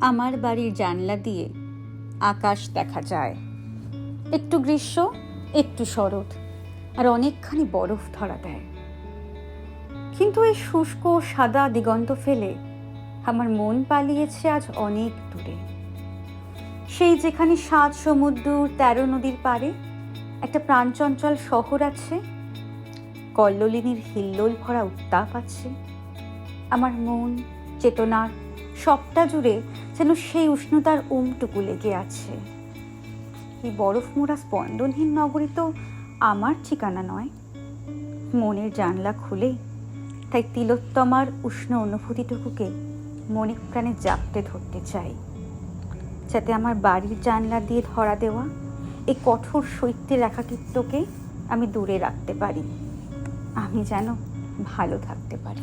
আমার বাড়ির জানলা দিয়ে আকাশ দেখা যায়। একটু গ্রীষ্ম, একটু শরৎ, আর অনেকখানি বরফ ধরা দেয়। কিন্তু এই শুষ্ক, সাদা দিগন্ত ফেলে আমার মন পালিয়েছে আজ অনেক দূরে। সেই যেখানে সাত সমুদ্র, তেরো নদীর পারে একটা প্রাণচঞ্চল শহর আছে, কল্লোলিনীর হিল্লোল ভরা উত্তাপ আছে। আমার মন, চেতনার সবটা জুড়ে যেন সেই উষ্ণতার উমটুকু লেগে আছে। এই বরফ মোড়া স্পন্দনহীন নগরী তো আমার ঠিকানা নয়। মনের জানলা খুলে, তাই তিলোত্তমার উষ্ণ অনুভূতিটুকুকে মনে প্রাণে জাপটে ধরতে চাই। যাতে আমার বাড়ির জানলা দিয়ে ধরা দেওয়া, এই কঠোর শৈত্যের একাকিত্বকে আমি দূরে রাখতে পারি। আমি যেন ভালো থাকতে পারি।